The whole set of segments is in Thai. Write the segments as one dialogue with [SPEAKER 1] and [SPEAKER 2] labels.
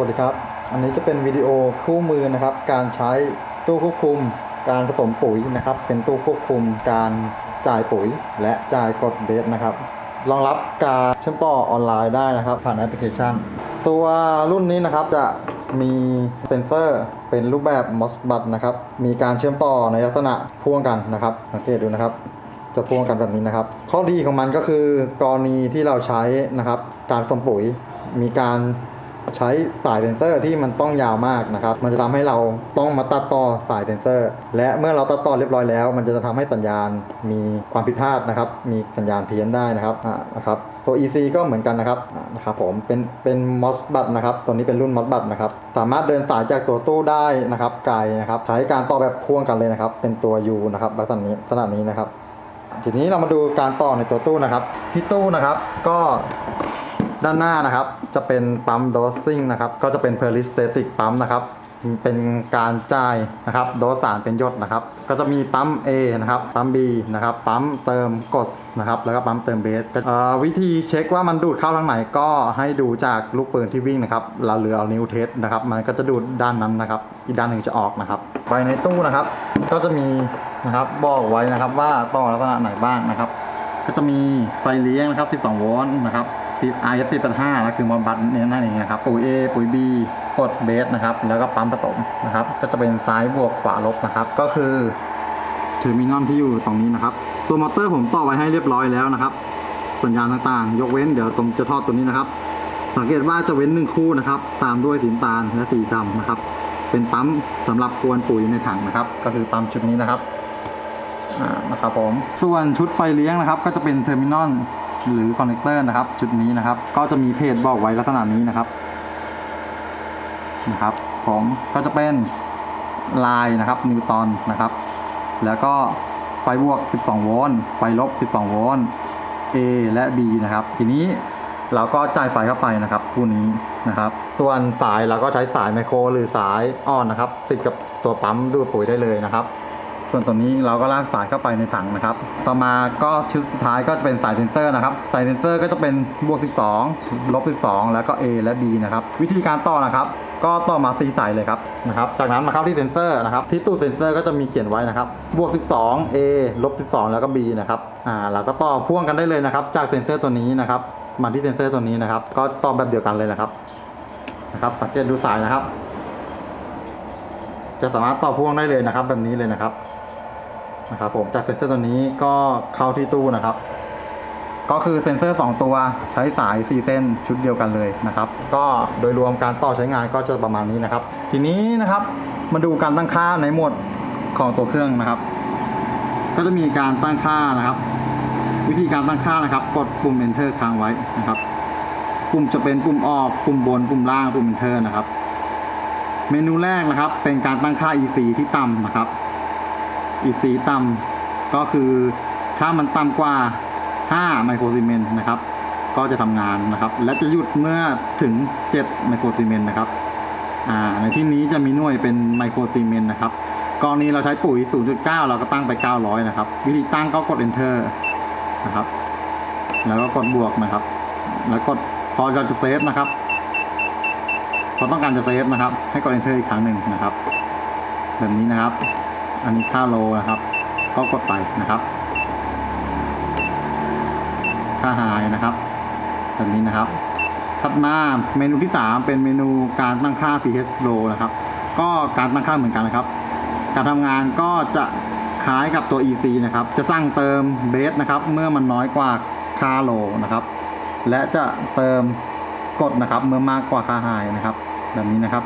[SPEAKER 1] วัสดีครับ อันนี้จะเป็นวิดีโอคู่มือนะครับ การใช้ตู้ควบคุม การผสมปุ๋ยนะครับ เป็นตู้ควบคุมการจ่ายปุ๋ยและจ่ายกดเบสนะครับ รองรับการเชื่อมต่อออนไลน์ได้นะครับ ผ่านแอปพลิเคชัน ตัวรุ่นนี้นะครับจะมีเซ็นเซอร์เป็นรูปแบบ MOSFET นะครับ มีการเชื่อมต่อในลักษณะพ่วงกันนะครับ สังเกตดูนะครับ จะพ่วงกันแบบนี้นะครับ ข้อดีของมันก็คือกรณีที่เราใช้นะครับ การผสมปุ๋ยมีการ ใช้สายเซนเซอร์ที่มันต้องยาวมากนะครับ มันจะทำให้เราต้องมาตัดต่อสายเซนเซอร์ และเมื่อเราตัดต่อเรียบร้อยแล้ว มันจะทำให้สัญญาณมีความผิดพลาดนะครับ มีสัญญาณเพี้ยนได้นะครับอ่านะครับ ตัว EC ก็เหมือนกันนะครับอ่านะครับผม เป็นเป็น MOSFET นะครับ ตัวนี้เป็นรุ่น MOSFET นะครับ สามารถเดินสายจากตัวตู้ได้นะครับไกลนะครับ ใช้การต่อแบบพ่วงกันเลยนะครับ เป็นตัว U นะครับลักษณะนี้ลักษณะนี้นะครับ ทีนี้เรามาดูการต่อในตัวตู้นะครับ ที่ตู้นะครับ ก็ ด้านหน้านะครับจะเป็นปั๊มโดสซิ่งนะครับ ก็จะเป็นเพลิสเตติกปั๊มนะครับ เป็นการจ่ายนะครับ โดสสารเป็นยดนะครับ ก็จะมีปั๊ม A นะครับปั๊ม B นะครับปั๊มเติมกดนะครับ แล้วก็ปั๊มเติมเบสเอ่อวิธีเช็คว่ามันดูดเข้าทางไหนก็ให้ดูจากลูกปืนที่วิ่งนะครับ เราเหลือเอานิ้วเทสนะครับ มันก็จะดูดด้านนั้นนะครับ อีกด้านหนึ่งจะออกนะครับไปในตู้นะครับ ก็จะมีนะครับบอกไว้นะครับว่าต่อลักษณะไหนบ้างนะครับ ก็จะมีไฟเลี้ยงนะครับ 12 โวลต์นะครับ RS 485แล้วคือมอบัตเนี่ยนั่นเองนะครับปุ๋ย A ปุ๋ย B กดเบสนะครับ แล้วก็ปั๊มผสมนะครับ ก็จะเป็นซ้ายบวกขวาลบนะครับ ก็คือเทอร์มินอลที่อยู่ตรงนี้นะครับ ตัวมอเตอร์ผมต่อไว้ให้เรียบร้อยแล้วนะครับ สัญญาณต่างๆ ยกเว้นเดี๋ยวผมจะทอดตัวนี้นะครับ สังเกตว่าจะเว้นหนึ่งคู่นะครับ ตามด้วยสีตาลและสีดำนะครับ เป็นปั๊มสำหรับกวนปุ๋ยในถังนะครับ ก็คือปั๊มชุดนี้นะครับอ่านะครับผมส่วนชุดไฟเลี้ยงนะครับ ก็จะเป็นเทอร์มินอล หรือคอนเนคเตอร์นะครับ ชุดนี้นะครับ ก็จะมีเพจบอกไว้ลักษณะนี้นะครับนะครับ ผมก็จะเป็นลายนะครับนิวตันนะครับ แล้วก็ไฟบวก 12 โวลต์ไฟลบ 12 โวลต์ A และ B นะครับ ทีนี้เราก็จ่ายไฟเข้าไปนะครับคู่นี้นะครับ ส่วนสายเราก็ใช้สายไมโครหรือสายอ่อนนะครับ ติดกับตัวปั๊มดูดปุ๋ยได้เลยนะครับ ส่วนตัวนี้เราก็ลากสายเข้าไปในถังนะครับ ต่อมาก็ชุดสุดท้ายก็จะเป็นสายเซนเซอร์นะครับ สายเซนเซอร์ก็จะเป็นบวก 12 ลบ 12 แล้วก็ A และ B นะครับ วิธีการต่อนะครับ ก็ต่อมา4สายเลยครับนะครับ จากนั้นมาเข้าที่เซนเซอร์นะครับ ที่ตู้เซนเซอร์ก็จะมีเขียนไว้นะครับ บวก 12 A ลบ 12 แล้วก็ B นะครับ อ่า เราก็ต่อพ่วงกันได้เลยนะครับ จากเซนเซอร์ตัวนี้นะครับ มาที่เซนเซอร์ตัวนี้นะครับ ก็ต่อแบบเดียวกันเลยนะครับ นะครับ สังเกตดูสายนะครับจะสามารถต่อพ่วงได้เลยนะครับ แบบนี้เลยนะครับ นะครับผมจากเซนเซอร์ตัวนี้ก็เข้าที่ตู้นะครับ ก็คือเซนเซอร์ 2 ตัวใช้สาย 4 เส้นชุดเดียวกันเลยนะครับ ก็โดยรวมการต่อใช้งานก็จะประมาณนี้นะครับ ทีนี้นะครับมาดูการตั้งค่าในโหมดของตัวเครื่องนะครับ ก็จะมีการตั้งค่านะครับ วิธีการตั้งค่านะครับ กดปุ่ม enter ค้างไว้นะครับ ปุ่มจะเป็นปุ่มออกปุ่มบนปุ่มล่างปุ่ม enter นะครับ เมนูแรกนะครับ เป็นการตั้งค่า EC ที่ต่ำนะครับ EC ต่ำก็คือถ้ามันต่ำกว่า 5 ไมโครซีเมนต์นะครับ ก็จะทำงานนะครับ และจะหยุดเมื่อถึง 7 ไมโครซีเมนต์นะครับในที่นี้จะมีหน่วยเป็นไมโครซีเมนต์นะครับกรณีเราใช้ปุ๋ย 0.9 เราก็ตั้งไป 900 นะครับ วิธีตั้งก็กด enter นะครับ แล้วก็กดบวกนะครับ แล้วกดพอเราจะเซฟนะครับ พอต้องการจะเซฟนะครับ ให้กด enter อีกครั้งหนึ่งนะครับ แบบนี้นะครับ อันนี้ค่าโลนะครับ ก็กดไปนะครับ ค่าไฮนะครับแบบนี้นะครับ ถัดมาเมนูที่ 3 เป็นเมนูการตั้งค่า pH low นะครับ ก็การตั้งค่าเหมือนกันนะครับ การทำงานก็จะคล้ายกับตัว EC นะครับ จะสั่งเติมเบสนะครับ เมื่อมันน้อยกว่าค่าโลนะครับ และจะเติมกดนะครับ เมื่อมากกว่าค่าไฮนะครับ แบบนี้นะครับ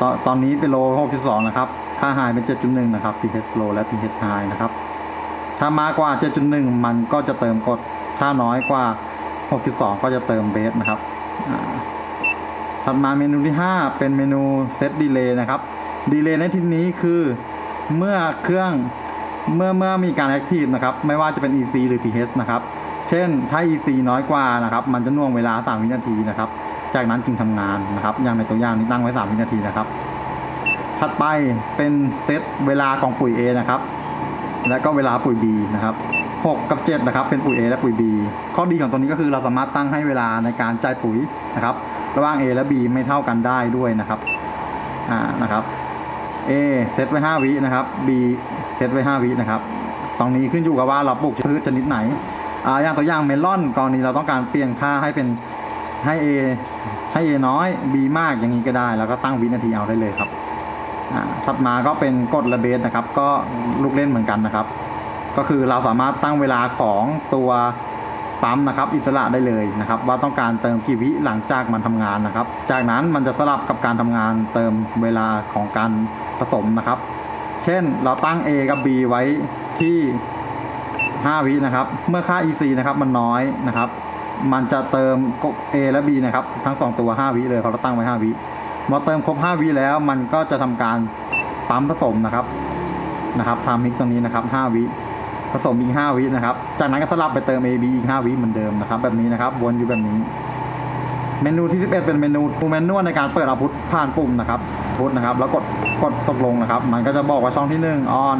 [SPEAKER 1] ตอนตอนนี้เป็นโล 6.2 นะครับ ค่าไฮเป็น 7.1 นะครับ pH low และ pH high นะครับ ถ้ามากกว่า 7.1 มันก็จะเติมกด ถ้าน้อยกว่า 6.2 ก็จะเติมเบสนะครับถัดมาเมนูที่ 5 เป็นเมนูเซตดีเลย์นะครับดีเลย์ในที่นี้คือเมื่อเครื่องเมื่อเมื่อมีการแอคทีฟนะครับ ไม่ว่าจะเป็น EC หรือ pH นะครับ เช่นถ้า EC น้อยกว่านะครับ มันจะน่วงเวลา 3 วินาทีนะครับ จากนั้นจึงทำงานนะครับ อย่างในตัวอย่างนี้ตั้งไว้ 3 วินาทีนะครับ ถัดไปเป็นเซตเวลาของปุ๋ย A นะครับ แล้วก็เวลาปุ๋ย B นะครับ 6 กับ 7 นะครับ เป็นปุ๋ย A และปุ๋ย B ข้อดีของตัวนี้ก็คือเราสามารถตั้งให้เวลาในการจ่ายปุ๋ยนะครับ ระหว่าง A และ B ไม่เท่ากันได้ด้วยนะครับ อ่า นะครับ A เซตไว้ 5 วินะครับ B เซตไว้ 5 วินะครับ ตรงนี้ขึ้นอยู่กับว่าเราปลูกพืชชนิดไหน อ่า อย่างตัวอย่างเมลอนกรณีเราต้องการเปลี่ยนค่าให้เป็นให้ A ให้ A น้อย B มากอย่างนี้ก็ได้ แล้วก็ตั้งวินาทีเอาได้เลยครับ ถัดมาก็เป็นกดระเบสนะครับ ก็ลูกเล่นเหมือนกันนะครับ ก็คือเราสามารถตั้งเวลาของตัวปั๊มนะครับ อิสระได้เลยนะครับ ว่าต้องการเติมกี่วิหลังจากมันทำงานนะครับ จากนั้นมันจะสลับกับการทำงานเติมเวลาของการผสมนะครับ เช่นเราตั้ง A กับ B ไว้ที่ 5 วินะครับ เมื่อค่า EC นะครับมันน้อยนะครับ มันจะเติม A และ B นะครับ ทั้ง 2 ตัว 5 วิเลยเพราะเราตั้งไว้ 5 วิ เมื่อเติมครบ5วิแล้ว มันก็จะทำการปั๊มผสมนะครับนะครับทำมิกตรงนี้นะครับ5วิผสมอีก5วินะครับ จากนั้นก็สลับไปเติม A B อีก5วิเหมือนเดิมนะครับ แบบนี้นะครับวนอยู่แบบนี้ เมนูที่ 11 เป็นเมนูเมนูในการเปิดอาวุธผ่านปุ่มนะครับพุทนะครับ แล้วกดกดตกลงนะครับ มันก็จะบอกว่าช่องที่1 on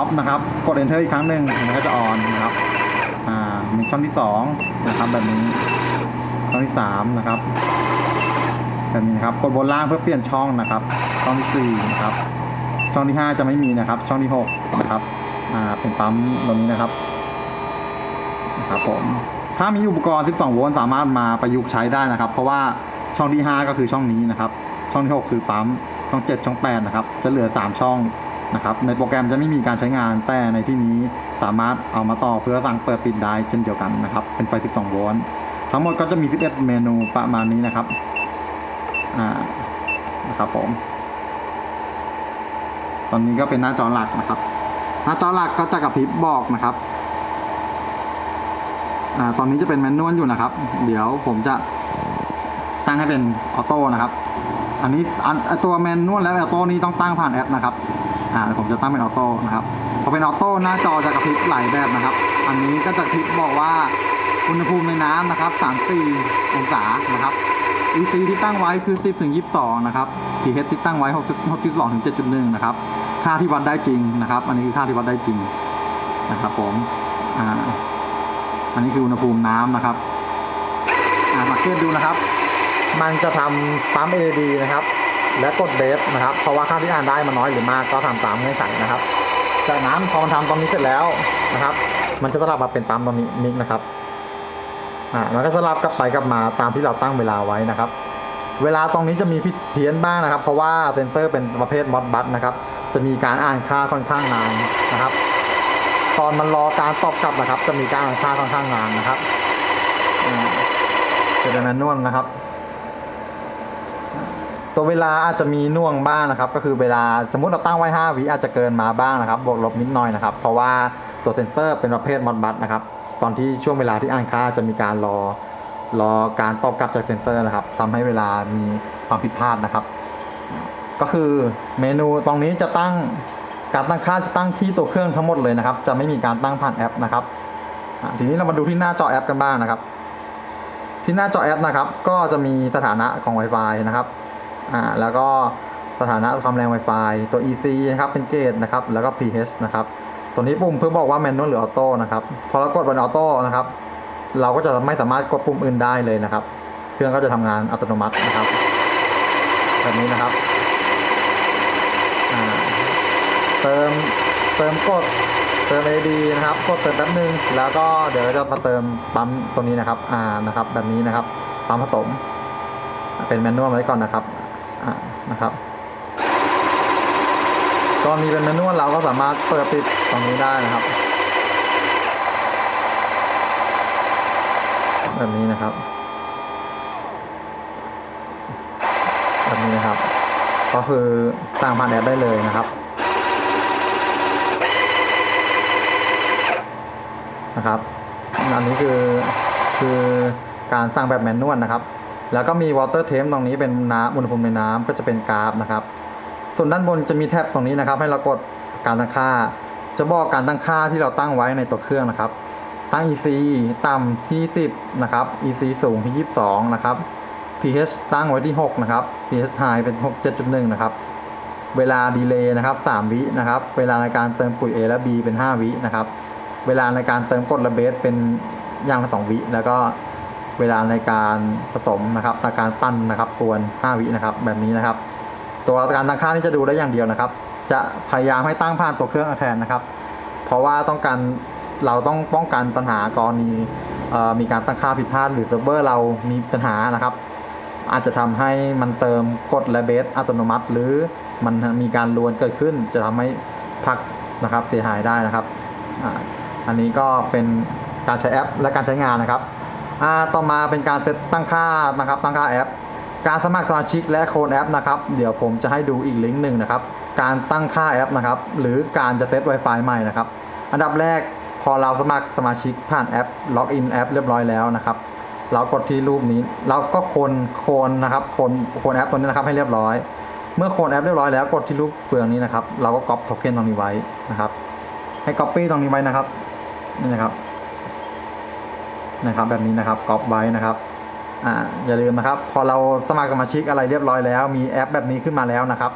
[SPEAKER 1] off นะครับ กด enter อีกครั้งหนึ่งมันก็จะ on นะครับอ่ามีช่องที่2นะครับแบบนี้ช่องที่3นะครับ แบบนี้นะครับกดบนล่างเพื่อเปลี่ยนช่องนะครับ ช่องที่สี่นะครับ ช่องที่5จะไม่มีนะครับ ช่องที่6นะครับ อ่า เป็นปั๊มตรงนี้นะครับ นะครับผม ถ้ามีอุปกรณ์ 12 โวลต์สามารถมาประยุกต์ใช้ได้นะครับ เพราะว่าช่องที่ 5 ก็คือช่องนี้นะครับ ช่องที่ 6 คือปั๊ม ช่อง 7 ช่อง 8 นะครับ จะเหลือ 3 ช่องนะครับ ในโปรแกรมจะไม่มีการใช้งาน แต่ในที่นี้สามารถเอามาต่อเพื่อสั่งเปิดปิดได้เช่นเดียวกันนะครับ เป็นไฟ 12 โวลต์ ทั้งหมดก็จะมี 11 เมนูประมาณนี้นะครับ อ่านะครับผม ตอนนี้ก็เป็นหน้าจอหลักนะครับ หน้าจอหลักก็จะกระพริบบอกนะครับอ่าตอนนี้จะเป็นแมนนวลอยู่นะครับ เดี๋ยวผมจะตั้งให้เป็นออโต้นะครับ อันนี้อันตัวแมนนวลและออโต้นี้ต้องตั้งผ่านแอปนะครับอ่าผมจะตั้งเป็นออโต้นะครับพอเป็นออโต้หน้าจอจะกระพริบหลายแบบนะครับ อันนี้ก็จะกระพริบบอกว่าอุณหภูมิในน้ำนะครับ 34 องศานะครับ EC ที่ตั้งไว้คือ 10ถึง22 นะครับ pH ที่ตั้งไว้62ถึง7.1 นะครับ ค่าที่วัดได้จริงนะครับ อันนี้คือค่าที่วัดได้จริงนะครับผม อ่า อันนี้คืออุณหภูมิน้ำนะครับ อ่าสังเกตดูนะครับ มันจะทำปั๊ม AD นะครับ และกดเบสนะครับ เพราะว่าค่าที่อ่านได้มันน้อยหรือมากก็ทำตามเงื่อนไขนะครับ จากนั้นพอมันทำตรงนี้เสร็จแล้วนะครับ มันจะสลับมาเป็นปั๊มตรงนี้นิกนะครับ อ่ามันก็สลับกลับไปกลับมาตามที่เราตั้งเวลาไว้นะครับ เวลาตรงนี้จะมีผิดเพี้ยนบ้างนะครับ เพราะว่าเซนเซอร์เป็นประเภทมอดบัตนะครับ จะมีการอ่านค่าค่อนข้างนานนะครับ ตอนมันรอการตอบกลับนะครับ จะมีการอ่านค่าค่อนข้างนานนะครับจะเป็นแมนนวลนะครับ ตัวเวลาอาจจะมีน่วงบ้างนะครับ ก็คือเวลาสมมติเราตั้งไว้5วิอาจจะเกินมาบ้างนะครับ บวกลบนิดหน่อยนะครับ เพราะว่าตัวเซนเซอร์เป็นประเภทมอดบัตนะครับ ตอนที่ช่วงเวลาที่อ่านค่าจะมีการรอรอการตอบกลับจากเซนเซอร์นะครับทำให้เวลามีความผิดพลาดนะครับ ก็คือเมนูตรงนี้จะตั้งการตั้งค่าจะตั้งที่ตัวเครื่องทั้งหมดเลยนะครับ จะไม่มีการตั้งผ่านแอปนะครับทีนี้เรามาดูที่หน้าจอแอปกันบ้างนะครับ ที่หน้าจอแอปนะครับ ก็จะมีสถานะของ Wi-Fi นะครับอ่าแล้วก็สถานะความแรง Wi-Fi ตัว EC นะครับเป็นเกจนะครับ แล้วก็ pH นะครับ ตัวนี้ปุ่มเพื่อบอกว่าแมนนวลหรือออโต้นะครับ พอเรากดบนออโต้นะครับ เราก็จะไม่สามารถกดปุ่มอื่นได้เลยนะครับ เครื่องก็จะทำงานอัตโนมัตินะครับ แบบนี้นะครับเติมเติมกดเติม AD นะครับ กดเติมแป๊บนึง แล้วก็เดี๋ยวจะมาเติมปั๊มตัวนี้นะครับ อ่า นะครับ แบบนี้นะครับ ปั๊มผสม เป็นแมนนวลไว้ก่อนนะครับ อ่า นะครับ กรณีเป็นแมนนวลเราก็สามารถเปิดปิดตรงนี้ได้นะครับ แบบนี้นะครับ แบบนี้นะครับ ก็คือสั่งผ่านแอปได้เลยนะครับนะครับอันนี้คือคือการสร้างแบบแมนนวลนะครับ แล้วก็มีวอเตอร์เทมตรงนี้เป็นน้ำอุณหภูมิในน้ำก็จะเป็นกราฟนะครับ ส่วนด้านบนจะมีแท็บตรงนี้นะครับ ให้เรากดการตั้งค่า จะบอกการตั้งค่าที่เราตั้งไว้ในตัวเครื่องนะครับ ตั้ง EC ต่ำที่ 10 นะครับ EC สูงที่ 22 นะครับ pH ตั้งไว้ที่ 6 นะครับ pH high เป็น 6 7.1 นะครับ เวลาดีเลย์นะครับ 3 วินะครับ เวลาในการเติมปุ๋ย A และ B เป็น 5 วินะครับ เวลาในการเติมกดระเบสเป็นอย่างละ2วิ แล้วก็เวลาในการผสมนะครับในการปั้นนะครับกวน 5 วินะครับ แบบนี้นะครับ ตัวการตั้งค่านี่จะดูได้อย่างเดียวนะครับ จะพยายามให้ตั้งผ่านตัวเครื่องแทนนะครับ เพราะว่าต้องการเราต้องป้องกันปัญหากรณีมีการตั้งค่าผิดพลาดหรือเซิร์ฟเวอร์เรามีปัญหานะครับ อาจจะทำให้มันเติมกดและเบสอัตโนมัติ หรือมันมีการลวนเกิดขึ้น จะทำให้พักนะครับเสียหายได้นะครับอ,อันนี้ก็เป็นการใช้แอป และการใช้งานนะครับต่อมาเป็นการเซตตั้งค่านะครับตั้งค่าแอป การสมัครสมาชิกและโคนแอปนะครับ เดี๋ยวผมจะให้ดูอีกลิงก์หนึ่งนะครับ การตั้งค่าแอปนะครับ หรือการจะเซต Wi-Fi ใหม่นะครับ อันดับแรกพอเราสมัครสมาชิกผ่านแอปล็อกอินแอปเรียบร้อยแล้วนะครับ เรากดที่รูปนี้ เราก็โคนโคนนะครับโคนโคนแอปตัวนี้นะครับให้เรียบร้อย เมื่อโคนแอปเรียบร้อยแล้วกดที่รูปเฟืองนี้นะครับ เราก็ก๊อปโทเค็นตรงนี้ไว้นะครับ ให้ Copy ตรงนี้ไว้นะครับ นี่นะครับ นะครับแบบนี้นะครับก๊อปไว้นะครับ อ่าอย่าลืมนะครับ พอเราสมัครสมาชิกอะไรเรียบร้อยแล้ว มีแอปแบบนี้ขึ้นมาแล้วนะครับ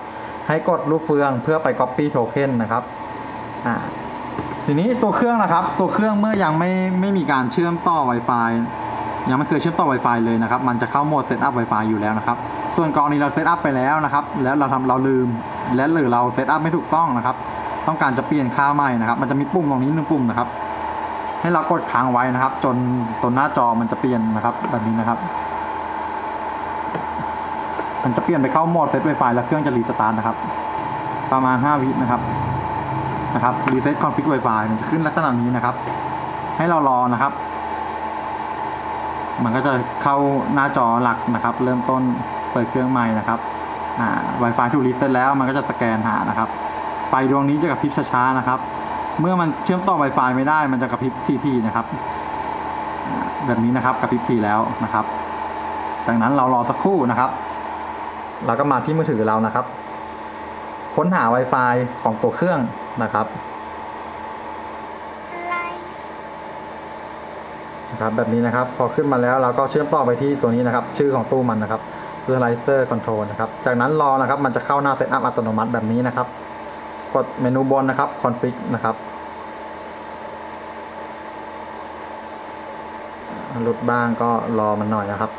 [SPEAKER 1] ให้กดรูปเฟืองเพื่อไป Copy Token นะครับอ่าทีนี้ตัวเครื่องนะครับ ตัวเครื่องเมื่อยังไม่ไม่มีการเชื่อมต่อ Wi-Fi ยังไม่เคยเชื่อมต่อ Wi-Fi เลยนะครับ มันจะเข้าโหมด Setup Wi-Fi อยู่แล้วนะครับ ส่วนกรณีเราเซตอัพไปแล้วนะครับ แล้วเราทำเราลืม และหรือเราเซตอัพไม่ถูกต้องนะครับ ต้องการจะเปลี่ยนค่าใหม่นะครับ มันจะมีปุ่มตรงนี้หนึ่งปุ่มนะครับ ให้เรากดค้างไว้นะครับ จนตนหน้าจอมันจะเปลี่ยนนะครับ แบบนี้นะครับ มันจะเปลี่ยนไปเข้าโหมดเซตไวไฟแล้วเครื่องจะรีสตาร์ทนะครับ ประมาณ 5 วินะครับนะครับรีเซ็ตคอนฟิกไวไฟมันจะขึ้นลักษณะนี้นะครับ ให้เรารอนะครับ มันก็จะเข้าหน้าจอหลักนะครับ เริ่มต้นเปิดเครื่องใหม่นะครับอ่า Wi-Fi ถูกรีเซ็ตแล้วมันก็จะสแกนหานะครับไฟดวงนี้จะกระพริบช้าๆนะครับ เมื่อมันเชื่อมต่อ Wi-Fi ไม่ได้ มันจะกระพริบทีๆนะครับ แบบนี้นะครับกระพริบทีแล้วนะครับ จากนั้นเรารอสักครู่นะครับ เราก็มาที่มือถือเรานะครับ ค้นหา Wi-Fi ของตัวเครื่องนะครับนะครับแบบนี้นะครับ พอขึ้นมาแล้วเราก็เชื่อมต่อไปที่ตัวนี้นะครับ ชื่อของตู้มันนะครับ Visualizer Control นะครับ จากนั้นรอนะครับ มันจะเข้าหน้า Setup อัตโนมัติแบบนี้นะครับ กดเมนูบนนะครับ Config นะครับหลุดบ้างก็รอมันหน่อยนะครับ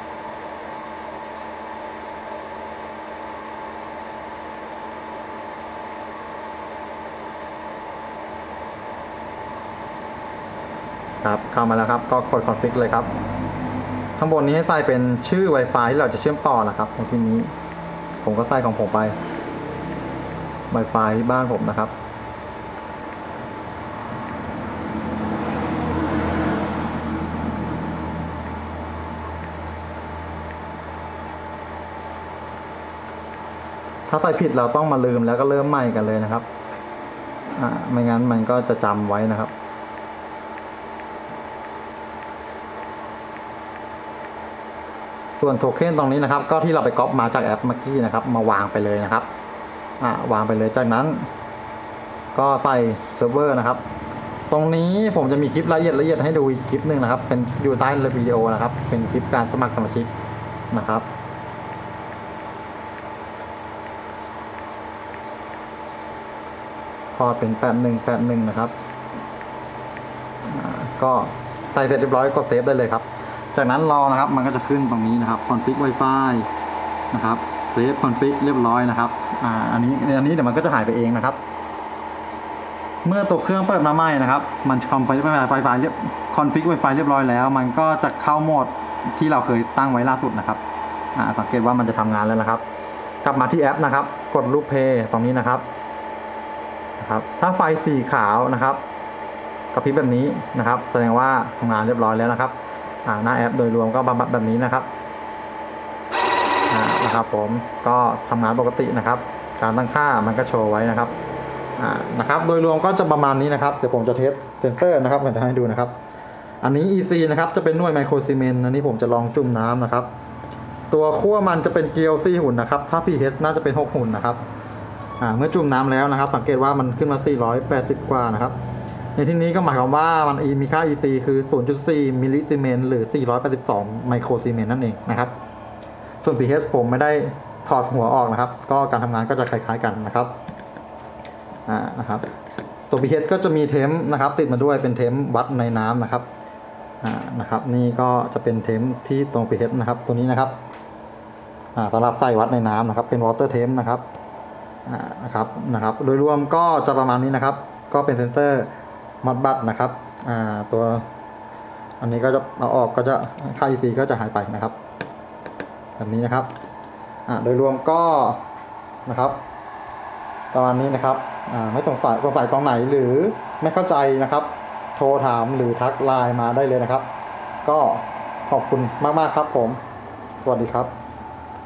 [SPEAKER 1] ครับเข้ามาแล้วครับก็กด config เลยครับข้างบนนี้ให้ใส่เป็นชื่อ Wi-Fi ที่เราจะเชื่อมต่อนะครับในที่นี้ ผมก็ใส่ของผมไป Wi-Fi ที่บ้านผมนะครับ ถ้าใส่ผิดเราต้องมาลืมแล้วก็เริ่มใหม่กันเลยนะครับอ่าไม่งั้นมันก็จะจำไว้นะครับส่วนโทเค็นตรงนี้นะครับ ก็ที่เราไปก๊อปมาจากแอปเมื่อกี้นะครับ มาวางไปเลยนะครับ อ่าวางไปเลยจากนั้น ก็ใส่เซิร์ฟเวอร์นะครับ ตรงนี้ผมจะมีคลิปละเอียดละเอียดให้ดูอีกคลิปหนึ่งนะครับ เป็นอยู่ใต้วิดีโอนะครับ เป็นคลิปการสมัครสมาชิกนะครับพอเป็นแปดหนึ่งแปดหนึ่งนะครับ ก็ใส่เสร็จเรียบร้อยกดเซฟได้เลยครับ จากนั้นรอนะครับ มันก็จะขึ้นตรงนี้นะครับ config Wi-Fi นะครับ เซฟ config เรียบร้อยนะครับ อ่า อันนี้อันนี้เดี๋ยวมันก็จะหายไปเองนะครับ เมื่อตัวเครื่องเปิดมาใหม่นะครับ มันคอมไฟ Wi-Fi เรียบ config Wi-Fi เรียบร้อยแล้ว มันก็จะเข้าโหมดที่เราเคยตั้งไว้ล่าสุดนะครับ อ่า สังเกตว่ามันจะทำงานแล้วนะครับ กลับมาที่แอปนะครับ กดรูปเพย์ตรงนี้นะครับ นะครับ ถ้าไฟสีขาวนะครับกระพริบแบบนี้นะครับ แสดงว่าทำงานเรียบร้อยแล้วนะครับ อ่า หน้าแอปโดยรวมก็บับแบบนี้นะครับ นะครับผมก็ทำงานปกตินะครับ การตั้งค่ามันก็โชว์ไว้นะครับอ่านะครับโดยรวมก็จะประมาณนี้นะครับเดี๋ยวผมจะเทสเซนเซอร์นะครับเดี๋ยวให้ดูนะครับ อันนี้ EC นะครับจะเป็นหน่วยไมโครซีเมนต์อันนี้ผมจะลองจุ่มน้ำนะครับ ตัวขั้วมันจะเป็นเกลียวซี่หุ่นนะครับ ถ้า pH น่าจะเป็น 6 หุ่นนะครับอ่าเมื่อจุ่มน้ำแล้วนะครับ สังเกตว่ามันขึ้นมา 480 กว่านะครับ ในที่นี้ก็หมายความว่ามันมีค่า EC คือ 0.4 มิลลิซีเมนต์หรือ 482 ไมโครซีเมนต์นั่นเองนะครับ ส่วน pH ผมไม่ได้ถอดหัวออกนะครับ ก็การทำงานก็จะคล้ายๆกันนะครับอ่านะครับ ตัว pH ก็จะมีเทมป์นะครับ ติดมาด้วยเป็นเทมป์วัดในน้ำนะครับอ่านะครับ นี่ก็จะเป็นเทมที่ตรง pH นะครับ ตัวนี้นะครับอ่าสำหรับใส่วัดในน้ำนะครับ เป็น water t e m นะครับอ่านะครับนะครับ โดยรวมก็จะประมาณนี้นะครับ ก็เป็นเซนเซอร์มัดบัตนะครับอ่าตัวอันนี้ก็จะเอาออกก็จะค่า EC ก็จะหายไปนะครับ แบบนี้นะครับอ่าโดยรวมก็นะครับประมาณนี้นะครับอ่าไม่สงสัยสงสัยตรงไหนหรือไม่เข้าใจนะครับ โทรถามหรือทักไลน์มาได้เลยนะครับ ก็ขอบคุณมากๆครับผม สวัสดีครับ